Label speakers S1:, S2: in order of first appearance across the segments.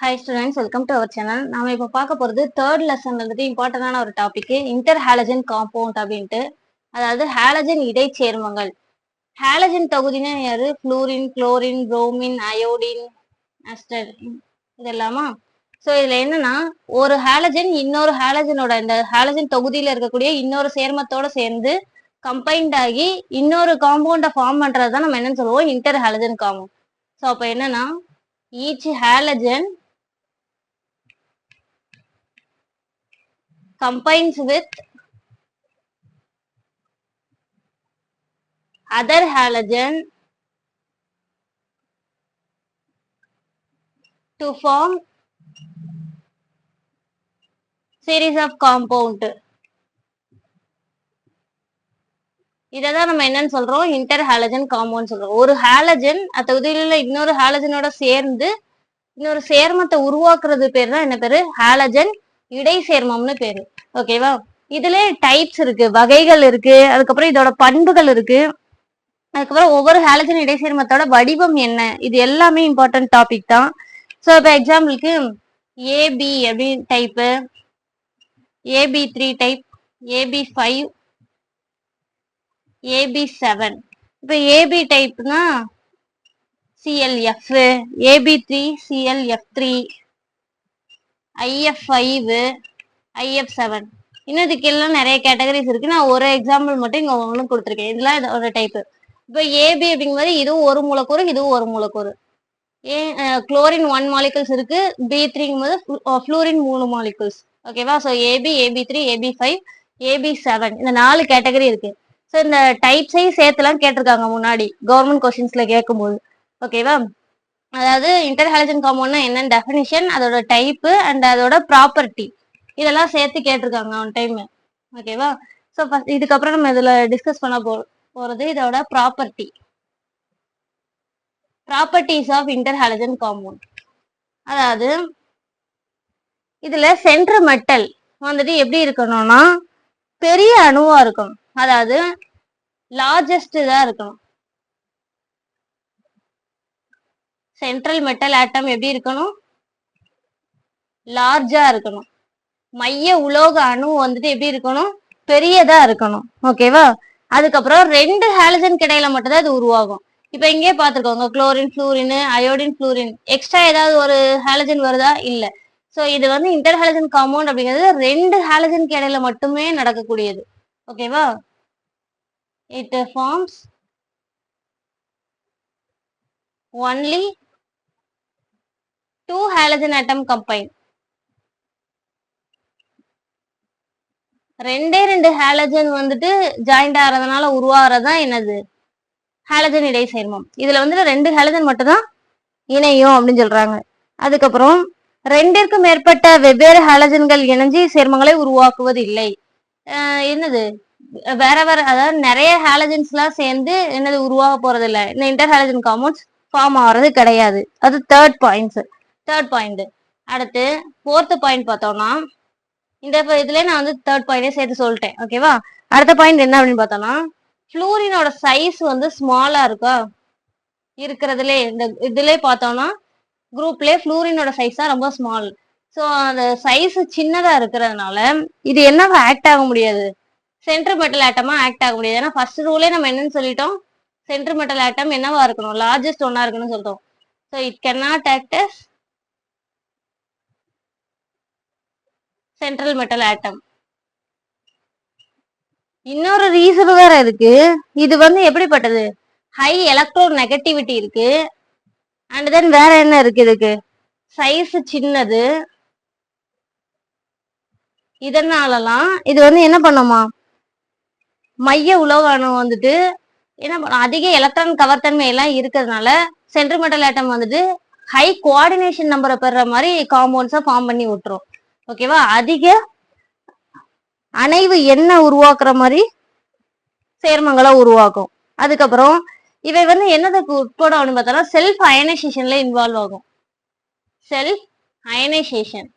S1: Hi students welcome to our channel நாம இப்போ பார்க்க போகிறது தேர்ட் லெசன் வந்துட்டு இம்பார்ட்டண்டான ஒரு டாபிக் இன்டர் ஹாலஜன் காம்பவுண்ட் அப்படின்ட்டு. அதாவது ஹாலஜன் இடைச்சேர்மங்கள். ஹாலஜன் தொகுதினா யாரு? ஃப்ளூரின் குளோரின் புரோமின் அயோடின் அஸ்டர் இதெல்லாமா? ஸோ இதில் என்னன்னா ஒரு ஹாலஜன் இன்னொரு ஹாலஜனோட இந்த ஹாலஜன் தொகுதியில் இருக்கக்கூடிய இன்னொரு சேர்மத்தோட சேர்ந்து கம்பைன்ட் ஆகி இன்னொரு காம்பவுண்டை ஃபார்ம் பண்ணுறது தான் நம்ம என்னன்னு சொல்லுவோம் இன்டர் ஹாலஜன் காம்பவுண்ட் ஸோ அப்போ என்னன்னா each halogen combines with other halogen to form series of compound. இதை தான் நம்ம என்னன்னு சொல்றோம்? இன்டர் ஹாலஜன் காம்பவுண்ட் சொல்றோம். ஒரு ஹாலஜன் தொகுதியில் உதவியில இன்னொரு ஹாலஜனோட சேர்ந்து இன்னொரு சேர்மத்தை உருவாக்குறது பேர் தான் என்ன பேரு? ஹாலஜன் இடை சேர்மம்னு பேரு ஓகேவா இதுல டைப்ஸ் இருக்கு வகைகள் இருக்கு அதுக்கப்புறம் இதோட பண்புகள் இருக்கு. அதுக்கப்புறம் ஒவ்வொரு ஹாலஜன் இடை சேர்மத்தோட வடிவம் என்ன? இது எல்லாமே இம்பார்ட்டன்ட் டாபிக் தான். ஸோ இப்போ எக்ஸாம்பிளுக்கு ஏபி அப்படின்னு type AB three type AB five AB seven இப்போ AB டைப்னா ClF AB three ClF three IF five IF seven. இன்னும் இதுக்கெல்லாம் நிறைய கேட்டகரிஸ் இருக்கு. நான் ஒரு எக்ஸாம்பிள் மட்டும் இங்க உங்களுக்கு கொடுத்துருக்கேன். இதெல்லாம் இதோட டைப்பு இப்போ ஏபி அப்படிங்கும்போது இதுவும் ஒரு மூலக்கூறு இதுவும் ஒரு மூலக்கூறு. ஏ குளோரின் ஒன் மாலிகல்ஸ் இருக்கு. பி த்ரீங்கும் போது ஃப்ளூரின் மூணு மாலிகல்ஸ் ஓகேவா so AB AB three AB five AB seven இந்த நாலு கேட்டகரி இருக்கு. ஸோ இந்த டைப்ஸையும் சேர்த்துலாம் கேட்டிருக்காங்க முன்னாடி. கவர்மெண்ட் கொஸ்டின்ஸ்ல கேட்கும்போது. ஓகேவா அதாவது இன்டர்ஹாலஜன் காம்பவுண்ட்னா என்னன்னு டெஃபினிஷன் அதோட டைப்பு அண்ட் அதோட ப்ராப்பர்ட்டி இதெல்லாம் சேர்த்து கேட்டிருக்காங்க ஒன் டைம் ஓகேவா ஸோ இதுக்கப்புறம் நம்ம இதில் டிஸ்கஸ் பண்ண போ போகிறது இதோட property properties of interhalogen compound அதாவது இதுல சென்ட்ரு மெட்டல் வந்துட்டு எப்படி இருக்கணும்னா பெரிய அணுவா இருக்கும் அதாவது லார்ஜஸ்ட் தான் இருக்கணும். சென்ட்ரல் மெட்டல் ஆட்டம் எப்படி இருக்கணும்? லார்ஜா இருக்கணும். மைய உலோக அணு வந்துட்டு எப்படி இருக்கணும்? பெரியதா இருக்கணும். ஓகேவா அதுக்கப்புறம் ரெண்டு ஹாலஜன் கிடையில மட்டும்தான் அது இது உருவாகும். இப்ப இங்கே பாத்துருக்கோங்க chlorine fluorine iodine fluorine extra ஏதாவது ஒரு ஹாலஜன் வருதா? இல்ல. சோ இது வந்து இன்டர் ஹாலஜன் காம்பவுண்ட் அப்படிங்கிறது ரெண்டு ஹாலஜனுக்கு இடையில மட்டுமே நடக்கக்கூடியது. ஓகேவா it forms only two halogen atom combine ரெண்டே ரெண்டு ஹாலஜன் வந்துட்டு ஜாயிண்ட் ஆகிறதுனால உருவாகிறதா என்னது? ஹாலஜன் இடை சேர்மம் இதுல வந்துட்டு ரெண்டு ஹாலஜன் மட்டும் தான் இணையும் அப்படின்னு சொல்றாங்க. அதுக்கப்புறம் ரெண்டிற்கு மேற்பட்ட வெவ்வேறு ஹாலஜன்கள் இணைஞ்சு சேர்மங்களை உருவாக்குவது இல்லை. என்னது? வேற வேற அதாவது நிறைய ஹாலஜன்ஸ் எல்லாம் சேர்ந்து என்னது உருவாக போறது இல்லை இந்த இன்டர் ஹாலஜன் காம்பவுண்ட்ஸ் ஃபார்ம் ஆகிறது கிடையாது. அது தேர்ட் பாயிண்ட்ஸ் தேர்ட் பாயிண்ட் அடுத்து ஃபோர்த்து பாயிண்ட் பார்த்தோம்னா இந்த இதுல நான் வந்து தேர்ட் பாயிண்டே சேர்த்து சொல்லிட்டேன் ஓகேவா அடுத்த பாயிண்ட் என்ன அப்படின்னு பார்த்தோம்னா ஃப்ளூரினோட சைஸ் வந்து ஸ்மாலா இருக்கா? இருக்கிறதுலே இந்த இதுல பார்த்தோம்னா குரூப்லேயே ஃப்ளூரினோட சைஸ் தான் ரொம்ப ஸ்மால் ஸோ அந்த சைஸ் சின்னதா இருக்கிறதுனால இது என்ன ஆக்ட் ஆக முடியாது? சென்ட்ரு மெட்டல் ஆட்டமா ஆக்ட் ஆக முடியாது. ஏன்னா ஃபர்ஸ்ட் ரூலே நம்ம என்னன்னு சொல்லிட்டோம் சென்ட்ரு மெட்டல் ஆட்டம் என்னவா இருக்கணும்? லார்ஜஸ்ட் ஒன்னா இருக்கணும்னு சொல்லிட்டோம். So it can not act as central metal atom இன்னொரு ரீசன் வேற இருக்கு. இது வந்து எப்படிப்பட்டது? ஹை எலக்ட்ரோ நெகட்டிவிட்டி இருக்கு. அண்ட் தென் வேற என்ன இருக்கு இதுக்கு? சைஸ் சின்னது. இதனாலலாம் இது வந்து என்ன பண்ணுமா? மைய உலோக வந்துட்டு என்ன பண்ணும் அதிக எலக்ட்ரான் கவர்த்தன்மை எல்லாம் இருக்கிறதுனால சென்ட்ரிமெட்டல் ஆட்டம் வந்துட்டு ஹை கோஆர்டினேஷன் நம்பரை பெற மாதிரி காம்பவுண்ட்ஸை ஃபார்ம் பண்ணி விட்டுரும். ஓகேவா? அதிக அணைவு என்ன உருவாக்குற மாதிரி சேர்மங்களை உருவாக்கும். அதுக்கப்புறம் இவை வந்து என்னதுக்கு உட்படும் அப்படின்னு பார்த்தோம்னா செல்ஃப் அயனைசேஷன்ல இன்வால்வ் ஆகும். செல்ஃப் அயனைசேஷன்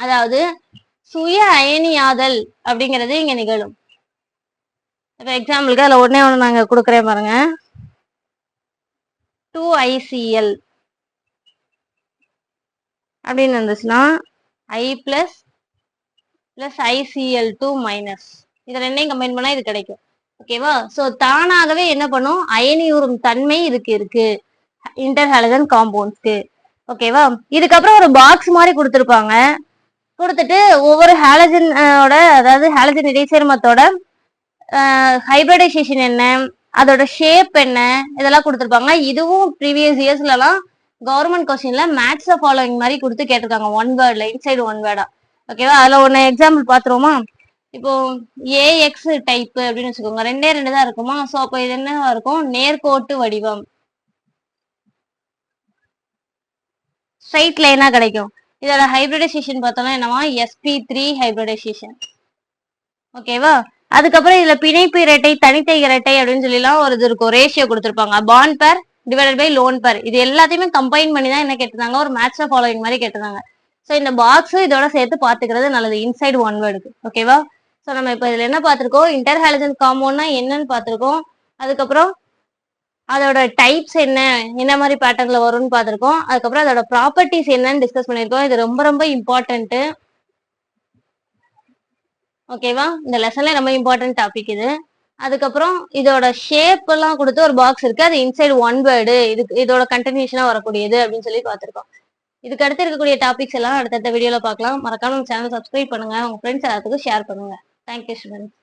S1: அதாவது சுய அயனியாதல் அப்படிங்கிறது இங்க நிகழும். இப்போ எக்ஸாம்பிளுக்கு அதில் உடனே ஒன்று நாங்கள் கொடுக்குறேன் பாருங்க. டூ ஐசிஎல் அப்படின்னு இருந்துச்சுன்னா I plus plus ICl two minus இது ரெண்டையும் கம்பைன் பண்ணா இது கிடைக்கும். ஓகேவா ஸோ தானாகவே என்ன பண்ணும்? அயனியுறும் தன்மை இதுக்கு இருக்கு. இன்டர்ஹாலஜன் காம்பவுண்ட்ஸ்க்கு ஓகேவா இதுக்கப்புறம் ஒரு பாக்ஸ் மாதிரி கொடுத்துருப்பாங்க. கொடுத்துட்டு ஒவ்வொரு ஹாலஜனோட அதாவது ஹாலஜன் இடைச்சேர்மத்தோட ஹைபிரிடைசேஷன் என்ன? அதோட ஷேப் என்ன? இதெல்லாம் கொடுத்துருப்பாங்க. இதுவும் ப்ரீவியஸ் இயர்ஸ்லலாம் கவர்மெண்ட் கொஸ்டின்ல மேத்ஸ் ஃபாலோயிங் மாதிரி கொடுத்து கேட்டிருக்காங்க. ஒன் வேர்ட்ல இன்சைடு ஒன் வேர்டா ஓகேவா அதுல ஒன்னு எக்ஸாம்பிள் பாத்துருவோமா இப்போ ஏஎக்ஸ் டைப் அப்படின்னு வச்சுக்கோங்க. ரெண்டே ரெண்டு தான் இருக்குமா? ஸோ அப்போ இது என்னவா இருக்கும்? நேர்கோட்டு வடிவம். ஸ்ட்ரைட் லைனா கிடைக்கும். இதோட ஹைபிரிடைசேஷன் பார்த்தோம்னா என்னவா? எஸ்பி த்ரீ ஹைபிரிடைசேஷன் ஓகேவா அதுக்கப்புறம் இதுல பிணைப்பு இரட்டை தனித்தை இரட்டை அப்படின்னு சொல்லிலாம் ஒரு இது இருக்கும். ரேஷியோ கொடுத்துருப்பாங்க. பாண்ட் பேர் டிவைடட் பை லோன் பர் இது எல்லாத்தையுமே கம்பைன் பண்ணி தான் என்ன கேட்டிருந்தாங்க? ஒரு மேட்ச் ஃபாலோயிங் மாதிரி கேட்டிருந்தாங்க. ஸோ இந்த பாக்ஸ் இதோட சேர்த்து பார்த்துக்கிறது நல்லது. இன்சைட் ஒன் வேர்டுக்கு ஓகேவா ஸோ நம்ம இப்போ இதில் என்ன பார்த்துருக்கோம்? இன்டர்ஹாலஜன் காம்பவுண்ட்னா என்னன்னு பார்த்துருக்கோம். அதுக்கப்புறம் அதோட டைப்ஸ் என்ன? என்ன மாதிரி பேட்டர்ன்ல வரும்னு பார்த்துருக்கோம். அதுக்கப்புறம் அதோட ப்ராப்பர்ட்டிஸ் என்னன்னு டிஸ்கஸ் பண்ணியிருக்கோம். இது ரொம்ப ரொம்ப இம்பார்ட்டன்ட்டு ஓகேவா இந்த லெசன்ல ரொம்ப இம்பார்ட்டன்ட் டாபிக் இது. அதுக்கப்புறம் இதோட ஷேப் எல்லாம் கொடுத்து ஒரு பாக்ஸ் இருக்கு. அது இன்சைடு ஒன் வேர்டு இது இதோட கண்டினியூஷனா வரக்கூடியது அப்படின்னு சொல்லி பார்த்துருக்கோம். இதுக்கு அடுத்து இருக்கக்கூடிய டாபிக்ஸ் எல்லாம் அடுத்தடுத்த வீடியோல பார்க்கலாம். மறக்காம நம்ம சேனல் சப்ஸ்கிரைப் பண்ணுங்க. உங்க ஃப்ரெண்ட்ஸ் எல்லாத்துக்கும் ஷேர் பண்ணுங்க. Thank you students